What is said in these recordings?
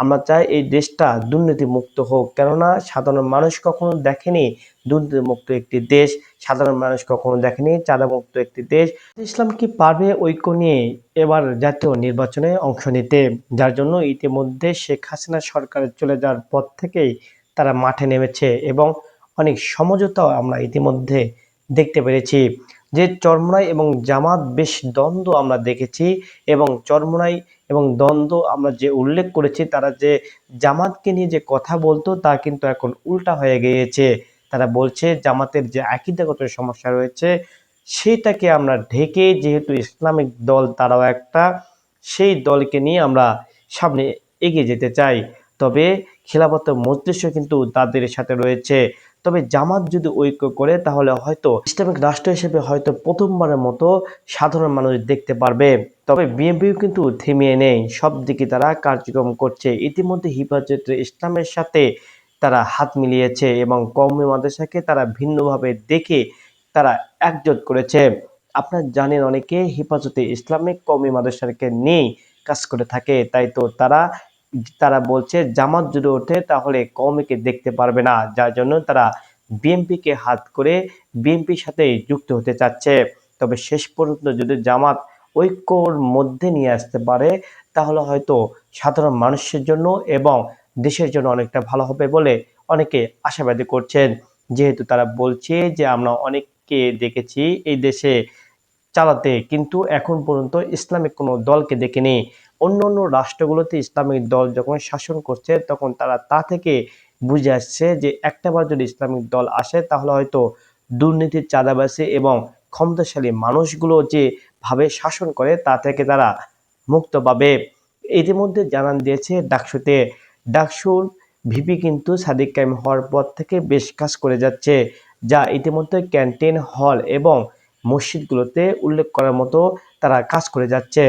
আমরা চাই এই দেশটা দুর্নীতি মুক্ত হোক। কেননা সাধারণ মানুষ কখনো দেখেনি দুর্নীতি মুক্ত একটি দেশ, সাধারণ মানুষ কখনো দেখেনি চাঁদা মুক্ত একটি দেশ। ইসলাম কি পারবে ঐক্য নিয়ে এবার জাতীয় নির্বাচনে অংশ নিতে? যার জন্য ইতিমধ্যে শেখ হাসিনা সরকার চলে যাওয়ার পর থেকেই তারা মাঠে নেমেছে এবং অনেক সমঝোতাও আমরা ইতিমধ্যে দেখতে পেরেছি। যে চরমনাই এবং জামাত বেশ দ্বন্দ্ব আমরা দেখেছি এবং চরমনাই এবং দ্বন্দ্ব আমরা যে উল্লেখ করেছি, তারা যে জামাতকে নিয়ে যে কথা বলতো, তা কিন্তু এখন উল্টা হয়ে গিয়েছে। তারা বলছে জামাতের যে আকিদাগত সমস্যা রয়েছে, সেটাকে আমরা ঢেকে, যেহেতু ইসলামিক দল তারাও একটা, সেই দলকে নিয়ে আমরা সামনে এগিয়ে যেতে চাই। তবে খেলাফত মজলিসও কিন্তু তাদের সাথে রয়েছে। তবে জামাত যদি ঐক্য করে, তাহলে হয়তো ইসলামিক রাষ্ট্র হিসেবে হয়তো প্রথমবারের মতো সাধারণ মানুষ দেখতে পারবে। তবে বিএনপিও কিন্তু থেমিয়ে নেই। সব দিকে তারা কার্যক্রম করছে। ইতিমধ্যে হিফাজতে ইসলামের সাথে তারা হাত মিলিয়েছে এবং কওমি মাদ্রাসাকে তারা ভিন্নভাবে দেখে তারা একজোট করেছে। আপনার জানেন অনেকে হেফাজতে ইসলামিক কওমি মাদ্রাসাকে নিয়েই কাজ করে থাকে। তাই তো তারা তারা বলছে, জামাত যদি ওঠে তাহলে কওমিকে দেখতে পারবে না, যার জন্য তারা বিএনপিকে হাত করে বিএনপির সাথে যুক্ত হতে চাচ্ছে। তবে শেষ পর্যন্ত যদি জামাত ঐক্যর মধ্যে নিয়ে আসতে পারে, তাহলে হয়তো সাধারণ মানুষের জন্য এবং দেশের জন্য অনেকটা ভালো হবে বলে অনেকে আশাবাদী করছেন। যেহেতু তারা বলছে যে, আমরা অনেককে দেখেছি এই দেশে চালাতে, কিন্তু এখন পর্যন্ত ইসলামিক কোনো দলকে দেখিনি। অন্য অন্য রাষ্ট্রগুলোতে ইসলামিক দল যখন শাসন করছে, তখন তারা তা থেকে বুঝে আসছে যে একটাবার যদি ইসলামিক দল আসে, তাহলে হয়তো দুর্নীতির চাঁদাবাসী এবং ক্ষমতাশালী মানুষগুলো যে ভাবে শাসন করে, তা থেকে তারা মুক্ত পাবে। ইতিমধ্যে জানান দিয়েছে ডাকসুতে, ডাকসুর ভিপি কিন্তু সাদিক কাইম হওয়ার পর থেকে বেশ কাজ করে যাচ্ছে, যা ইতিমধ্যে ক্যান্টিন হল এবং মসজিদগুলোতে উল্লেখ করার মতো তারা কাজ করে যাচ্ছে।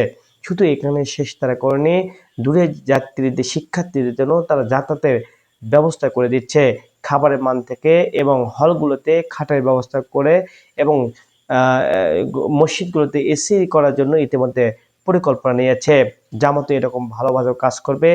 শুধু এখানে শেষ তারা করেনি, দূরে যাত্রীদের, শিক্ষার্থীদের জন্য তারা যাতায়াতের ব্যবস্থা করে দিচ্ছে। খাবারের মান থেকে এবং হলগুলোতে খাটের ব্যবস্থা করে এবং মসজিদগুলোতে এসি করার জন্য ইতিমধ্যে পরিকল্পনা নিয়েছে। জামাতে এরকম ভালোভাবে কাজ করবে।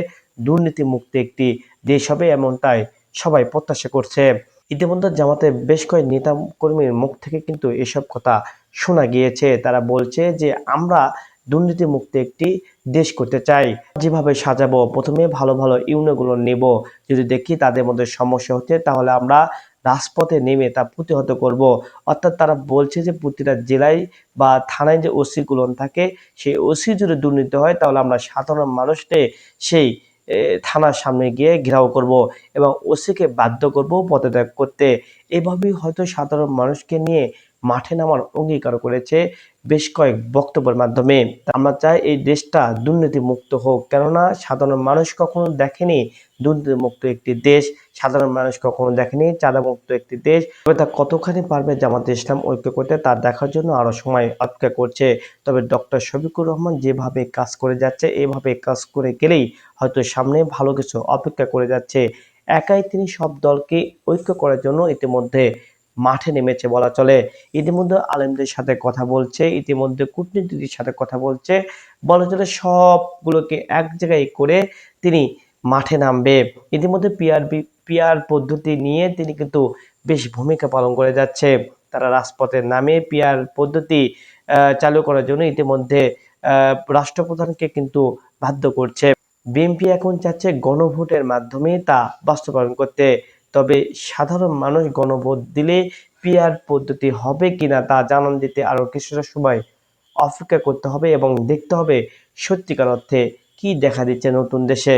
দুর্নীতি মুক্ত একটি দেশ হবে এমনটাই সবাই প্রত্যাশা করছে। ইতিমধ্যে জামাতে বেশ কয়েক নেতা কর্মীর মুখ থেকে কিন্তু এসব কথা শোনা গিয়েছে। তারা বলছে যে, আমরা দুর্নীতি মুক্ত একটি দেশ করতে চাই। যেভাবে সাজাবো, প্রথমে ভালো ভালো ইউনিয়নগুলো নেব। যদি দেখি তাদের মধ্যে সমস্যা হচ্ছে, তাহলে আমরা রাজপথে নেমে তা প্রতিহত করব। অর্থাৎ তারা বলছে যে প্রতিটা জেলায় বা থানায় যে ওসিগুলো থাকে, সেই ওসি যদি দুর্নীতি হয়, তাহলে আমরা সাধারণ মানুষকে সেই থানার সামনে গিয়ে ঘেরাও করব এবং ওসিকে বাধ্য করব পদত্যাগ করতে। এভাবেই হয়তো সাধারণ মানুষকে নিয়ে মাঠে নামার অঙ্গীকার করেছে বেশ কয়েক বক্তব্যের মাধ্যমে। আমরা চাই এই দেশটা দুর্নীতি মুক্ত হোক, কেননা সাধারণ মানুষ কখনো দেখেনি দুর্নীতি মুক্ত একটি দেশ, সাধারণ মানুষ কখনো দেখেনি চাঁদা মুক্ত একটি দেশ। তবে তা কতখানি পারবে জামাত ইসলাম ঐক্য করতে, তা দেখার জন্য আরও সময় অপেক্ষা করছে। তবে ডক্টর শফিকুর রহমান যেভাবে কাজ করে যাচ্ছে, এভাবে কাজ করে গেলেই হয়তো সামনে ভালো কিছু অপেক্ষা করে যাচ্ছে। একাই তিনি সব দলকে ঐক্য করার জন্য ইতিমধ্যে মাঠে নেমেছে বলা চলে। ইতিমধ্যে আলেমদের সাথে কথা বলছে, ইতিমধ্যে কূটনীতির সাথে কথা বলছে। বলা চলে সবগুলোকে এক জায়গায় করে তিনি মাঠে নামবে। ইতিমধ্যে পিআরবি, পিআর পদ্ধতি নিয়ে তিনি কিন্তু বেশ ভূমিকা পালন করে যাচ্ছে। তারা রাজপথে নামে পিআর পদ্ধতি চালু করার জন্য ইতিমধ্যে রাষ্ট্রপ্রধানকে কিন্তু বাধ্য করছে। বিএনপি এখন চাচ্ছে গণভোটের মাধ্যমে তা বাস্তবায়ন করতে। তবে সাধারণ মানুষ গণভোট দিলে পিআর পদ্ধতি হবে কিনা তা জানান দিতে আরও কিছুটা সময় অপেক্ষা করতে হবে এবং দেখতে হবে সত্যিকার অর্থে কি দেখা দিচ্ছে নতুন দেশে।